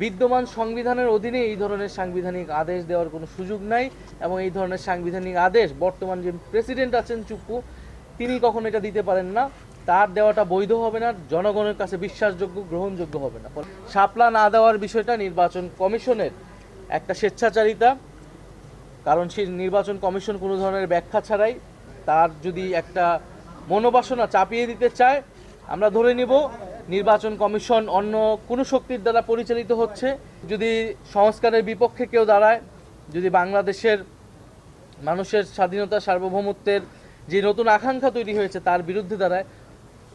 বিদ্যমান সংবিধানের অধীনে এই ধরনের সাংবিধানিক আদেশ দেওয়ার কোনো সুযোগ নাই এবং এই ধরনের সাংবিধানিক আদেশ বর্তমান যে প্রেসিডেন্ট আছেন চুপ্পু, তিনি কখনো এটা দিতে পারেন না। তার দেওয়াটা বৈধ হবে না, জনগণের কাছে বিশ্বাসযোগ্য, গ্রহণযোগ্য হবে না। শাপলা না দেওয়ার বিষয়টা নির্বাচন কমিশনের একটা স্বেচ্ছাচারিতা, কারণ সেই নির্বাচন কমিশন কোনো ধরনের ব্যাখ্যা ছাড়াই তার যদি একটা মনোবাসনা চাপিয়ে দিতে চায়, আমরা ধরে নিব নির্বাচন কমিশন অন্য কোনো শক্তির দ্বারা পরিচালিত হচ্ছে? যদি সংস্কারের বিপক্ষে কেউ দাঁড়ায়, যদি বাংলাদেশের মানুষের স্বাধীনতা, সার্বভৌমত্বের যে নতুন আকাঙ্ক্ষা তৈরি হয়েছে তার বিরুদ্ধে দাঁড়ায়,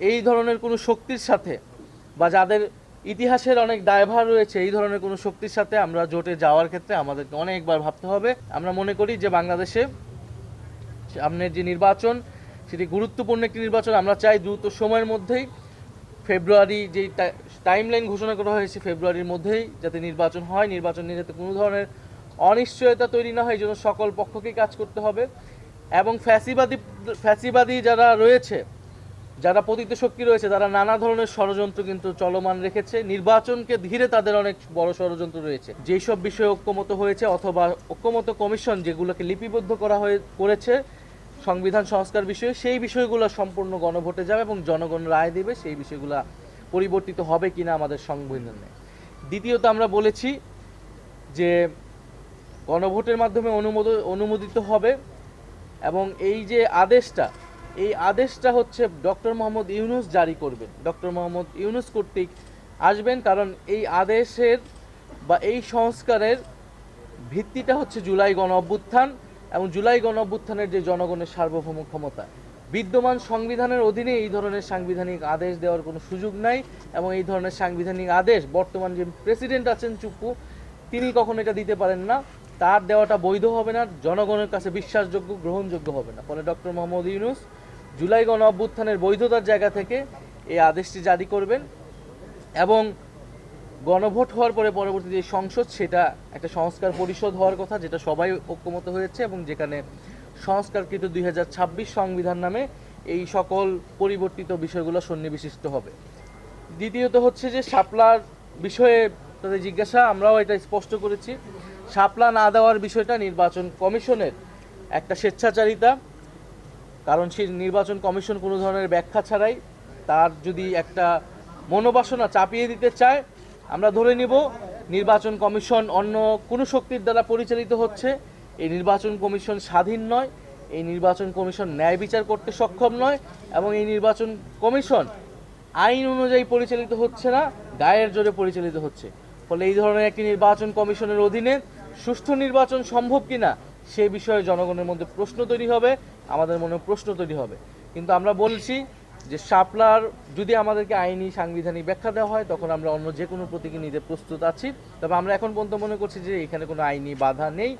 এই ধরনের কোনো শক্তির সাথে বা যাদের ইতিহাসের অনেক দায়ভার রয়েছে, এই ধরনের কোনো শক্তির সাথে আমরা জোটে যাওয়ার ক্ষেত্রে আমাদেরকে অনেকবার ভাবতে হবে। আমরা মনে করি যে বাংলাদেশে সামনের যে নির্বাচন, সেটি গুরুত্বপূর্ণ একটি নির্বাচন। আমরা চাই দ্রুত সময়ের মধ্যেই ফেব্রুয়ারি যে টাইম লাইন ঘোষণা করা হয়েছে ফেব্রুয়ারির মধ্যেই যাতে নির্বাচন হয়, নির্বাচন নিয়ে যাতে কোনো ধরনের অনিশ্চয়তা তৈরি না হয়, এই জন্য সকল পক্ষকেই কাজ করতে হবে। এবং ফ্যাসিবাদী ফ্যাসিবাদী যারা রয়েছে, যারা পতিত শক্তি রয়েছে, তারা নানা ধরনের ষড়যন্ত্র কিন্তু চলমান রেখেছে। নির্বাচনকে ধীরে তাদের অনেক বড় ষড়যন্ত্র রয়েছে। যেই সব বিষয়ে ঐক্যমত হয়েছে অথবা ঐক্যমত কমিশন যেগুলোকে লিপিবদ্ধ করা হয়ে, করেছে সংবিধান সংস্কার বিষয়ে, সেই বিষয়গুলো সম্পূর্ণ গণভোটে যাবে এবং জনগণ রায় দেবে সেই বিষয়গুলো পরিবর্তিত হবে কিনা আমাদের সংবিধানে। দ্বিতীয়ত আমরা বলেছি যে গণভোটের মাধ্যমে অনুমোদন অনুমোদিত হবে এবং এই যে আদেশটা, এই আদেশটা হচ্ছে ডক্টর মোহাম্মদ ইউনুস জারি করবেন। ডক্টর মোহাম্মদ ইউনুস কর্তৃক আসবেন কারণ এই আদেশের বা এই সংস্কারের ভিত্তিটা হচ্ছে জুলাই গণ অভ্যুত্থান। এবং জুলাই গণ অভ্যুত্থানের যে জনগণের সার্বভৌম ক্ষমতা। বিদ্যমান সংবিধানের অধীনে এই ধরনের সাংবিধানিক আদেশ দেওয়ার কোনো সুযোগ নাই এবং এই ধরনের সাংবিধানিক আদেশ, বর্তমান যে প্রেসিডেন্ট আছেন চুপ্পু, তিনি কখনো এটা দিতে পারেন না। তার দেওয়াটা বৈধ হবে না, জনগণের কাছে বিশ্বাসযোগ্য, গ্রহণযোগ্য হবে না। ফলে ডক্টর মোহাম্মদ ইউনুস জুলাই গণ অভ্যুত্থানের বৈধতার জায়গা থেকে এই আদেশটি জারি করবেন এবং গণভোট হওয়ার পরে পরবর্তী যে সংসদ, সেটা একটা সংস্কার পরিষদ হওয়ার কথা, যেটা সবাই ঐক্যমত হয়েছে এবং যেখানে সংস্কারকৃত দুই হাজার ছাব্বিশ সংবিধান নামে এই সকল পরিবর্তিত বিষয়গুলো সন্নিবিশিষ্ট হবে। দ্বিতীয়ত হচ্ছে যে শাপলার বিষয়ে তাদের জিজ্ঞাসা, আমরাও এটা স্পষ্ট করেছি। শাপলা না দেওয়ার বিষয়টা নির্বাচন কমিশনের একটা স্বেচ্ছাচারিতা, কারণ সেই নির্বাচন কমিশন কোনো ধরনের ব্যাখ্যা ছাড়াই তার যদি একটা মনোবাসনা চাপিয়ে দিতে চায় আমরা ধরে নিব নির্বাচন কমিশন অন্য কোনো শক্তির দ্বারা পরিচালিত হচ্ছে। এই নির্বাচন কমিশন স্বাধীন নয়, এই নির্বাচন কমিশন ন্যায় বিচার করতে সক্ষম নয় এবং এই নির্বাচন কমিশন আইন অনুযায়ী পরিচালিত হচ্ছে না, গায়ের জোরে পরিচালিত হচ্ছে। ফলে এই ধরনের একটি নির্বাচন কমিশনের অধীনে সুষ্ঠু নির্বাচন সম্ভব কিনা, সে বিষয়ে জনগণের মধ্যে প্রশ্ন তৈরি হবে, আমাদের মনে প্রশ্ন তৈরি হবে। কিন্তু আমরা বলছি যে শাপলার যদি আমাদেরকে আইনি, সাংবিধানিক ব্যাখ্যা দেওয়া হয়, তখন আমরা অন্য যে কোনো প্রতীকে নিতে প্রস্তুত আছি। তবে আমরা এখন পর্যন্ত মনে করছি যে এখানে কোনো আইনি বাধা নেই।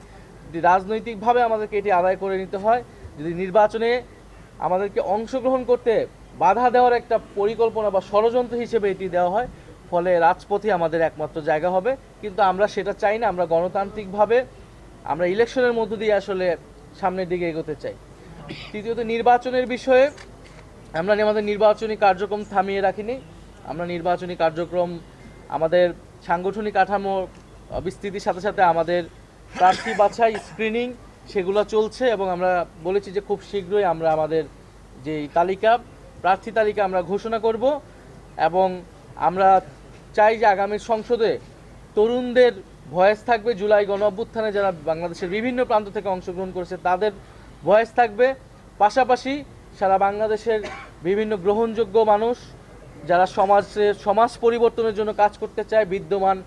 রাজনৈতিকভাবে আমাদেরকে এটি আদায় করে নিতে হয়, যদি নির্বাচনে আমাদেরকে অংশগ্রহণ করতে বাধা দেওয়ার একটা পরিকল্পনা বা ষড়যন্ত্র হিসেবে এটি দেওয়া হয়, ফলে রাজপথই আমাদের একমাত্র জায়গা হবে। কিন্তু আমরা সেটা চাই না, আমরা গণতান্ত্রিকভাবে আমরা ইলেকশনের মধ্য দিয়ে আসলে সামনের দিকে এগোতে চাই। তৃতীয়ত, নির্বাচনের বিষয়ে আমরা আমাদের নির্বাচনী কার্যক্রম থামিয়ে রাখিনি। আমরা নির্বাচনী কার্যক্রম, আমাদের সাংগঠনিক কাঠামো বিস্তৃতির সাথে সাথে আমাদের প্রার্থী বাছাই স্ক্রিনিং সেগুলো চলছে এবং আমরা বলেছি যে খুব শীঘ্রই আমরা আমাদের যে তালিকা, প্রার্থী তালিকা আমরা ঘোষণা করব এবং আমরা চাই যে আগামী সংসদে তরুণদের ভয়েস থাকবে জুলাই গণ অভ্যুত্থানে, যারা বাংলাদেশের বিভিন্ন প্রান্ত থেকে অংশগ্রহণ করেছে, তাদের ভয়েস থাকবে। পাশাপাশি সারা বাংলাদেশের বিভিন্ন গ্রহণযোগ্য মানুষ যারা সমাজে, সমাজ পরিবর্তনের জন্য কাজ করতে চায়, বিদ্যমান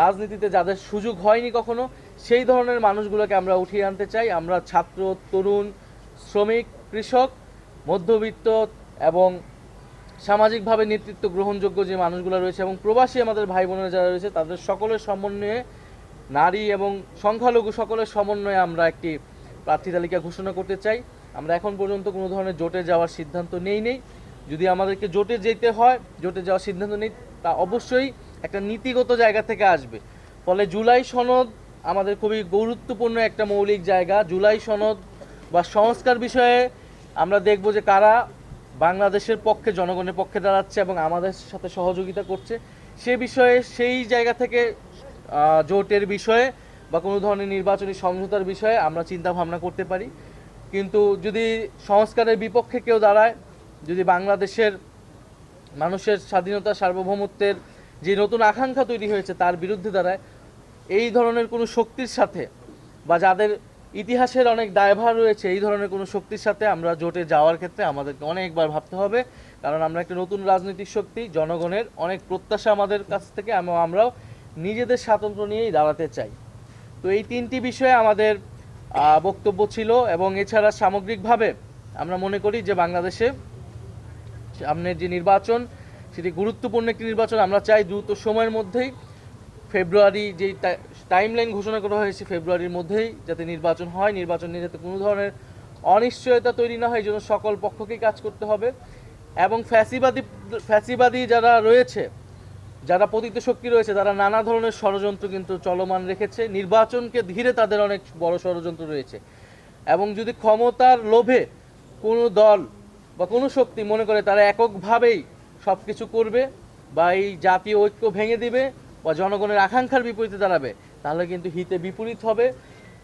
রাজনীতিতে যাদের সুযোগ হয়নি কখনো, সেই ধরনের মানুষগুলোকে আমরা উঠিয়ে আনতে চাই। আমরা ছাত্র, তরুণ, শ্রমিক, কৃষক, মধ্যবিত্ত এবং সামাজিকভাবে নেতৃত্ব গ্রহণযোগ্য যে মানুষগুলো রয়েছে এবং প্রবাসী আমাদের ভাই বোনেরা যারা রয়েছে, তাদের সকলের সমন্বয়ে নারী এবং সংখ্যালঘু সকলের সমন্বয়ে আমরা একটি প্রার্থী তালিকা ঘোষণা করতে চাই। আমরা এখন পর্যন্ত কোনো ধরনের জোটে যাওয়ার সিদ্ধান্ত নেই নেই। যদি আমাদেরকে জোটে যেতে হয়, জোটে যাওয়ার সিদ্ধান্ত নেই, তা অবশ্যই একটা নীতিগত জায়গা থেকে আসবে। ফলে জুলাই সনদ আমাদের খুবই গুরুত্বপূর্ণ একটা মৌলিক জায়গা। জুলাই সনদ বা সংস্কার বিষয়ে আমরা দেখব যে কারা বাংলাদেশের পক্ষে, জনগণের পক্ষে দাঁড়াচ্ছে এবং আমাদের সাথে সহযোগিতা করছে। সে বিষয়ে, সেই জায়গা থেকে জোটের বিষয়ে বা কোনো ধরনের নির্বাচনী সমঝোতার বিষয়ে আমরা চিন্তা ভাবনা করতে পারি। কিন্তু যদি সংস্কারের বিপক্ষে কেউ দাঁড়ায়, যদি বাংলাদেশের মানুষের স্বাধীনতা, সার্বভৌমত্বের যে নতুন আকাঙ্ক্ষা তৈরি হয়েছে তার বিরুদ্ধে দাঁড়ায়, এই ধরনের কোনো শক্তির সাথে বা যাদের ইতিহাসের অনেক দায়ভার রয়েছে, এই ধরনের কোনো শক্তির সাথে আমরা জোটে যাওয়ার ক্ষেত্রে আমাদেরকে অনেকবার ভাবতে হবে। কারণ আমরা একটা নতুন রাজনৈতিক শক্তি, জনগণের অনেক প্রত্যাশা আমাদের কাছ থেকে আমরাও নিজেদের স্বাতন্ত্র্য নিয়েই দাঁড়াতে চাই। তো এই তিনটি বিষয়ে আমাদের বক্তব্য ছিল এবং এছাড়া সামগ্রিকভাবে আমরা মনে করি যে বাংলাদেশে সামনের যে নির্বাচন, সেটি গুরুত্বপূর্ণ একটি নির্বাচন। আমরা চাই দ্রুত সময়ের মধ্যেই ফেব্রুয়ারি যে টাইম লাইন ঘোষণা করা হয়েছে, ফেব্রুয়ারির মধ্যেই যাতে নির্বাচন হয়। নির্বাচন নিয়ে যাতে কোনো ধরনের অনিশ্চয়তা তৈরি না হয়, এই জন্য সকল পক্ষকেই কাজ করতে হবে। এবং ফ্যাসিবাদী ফ্যাসিবাদী যারা রয়েছে যারা পতিত শক্তি রয়েছে, তারা নানা ধরনের ষড়যন্ত্র কিন্তু চলমান রেখেছে। নির্বাচনকে ঘিরে তাদের অনেক বড় ষড়যন্ত্র রয়েছে। এবং যদি ক্ষমতার লোভে কোনো দল বা কোনো শক্তি মনে করে তারা এককভাবেই সব কিছু করবে বা এই জাতীয় ঐক্য ভেঙে দিবে বা জনগণের আকাঙ্ক্ষার বিপরীতে দাঁড়াবে, তাহলে কিন্তু হিতে বিপরীত হবে।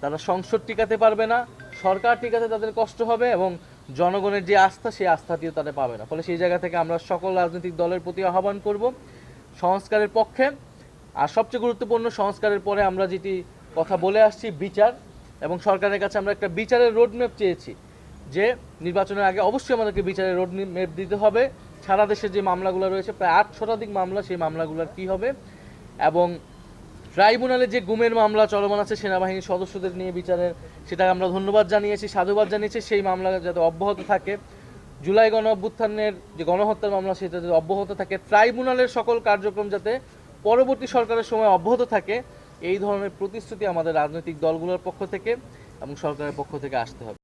তারা সংসদ টিকাতে পারবে না, সরকার টিকাতে তাদের কষ্ট হবে এবং জনগণের যে আস্থা, সেই আস্থাটিও তারা পাবে না। ফলে সেই জায়গা থেকে আমরা সকল রাজনৈতিক দলের প্রতি আহ্বান করব। সংস্কারের পক্ষে। আর সবচেয়ে গুরুত্বপূর্ণ সংস্কারের পরে আমরা যেটি কথা বলে আসছি, বিচার। এবং সরকারের কাছে আমরা একটা বিচারের রোডম্যাপ চেয়েছি যে নির্বাচনের আগে অবশ্যই আমাদেরকে বিচারের রোড ম্যাপ দিতে হবে। সারা দেশে যে মামলাগুলো রয়েছে, প্রায় আট শতাধিক মামলা সেই মামলাগুলোর কি হবে? এবং ট্রাইব্যুনালে যে গুমের মামলা চলমান আছে, সেনাবাহিনীর সদস্যদের নিয়ে বিচারের সেটা আমরা ধন্যবাদ জানিয়েছি, সাধুবাদ জানিয়েছি। সেই মামলা যাতে অব্যাহত থাকে। জুলাই গণ অভ্যুত্থানের যে গণহত্যার মামলা, সেটা যাতে অব্যাহত থাকে, ট্রাইব্যুনালের সকল কার্যক্রম যাতে পরবর্তী সরকারের সময় অব্যাহত থাকে, এই ধরনের প্রতিশ্রুতি আমাদের রাজনৈতিক দলগুলোর পক্ষ থেকে এবং সরকারের পক্ষ থেকে আসতে হবে।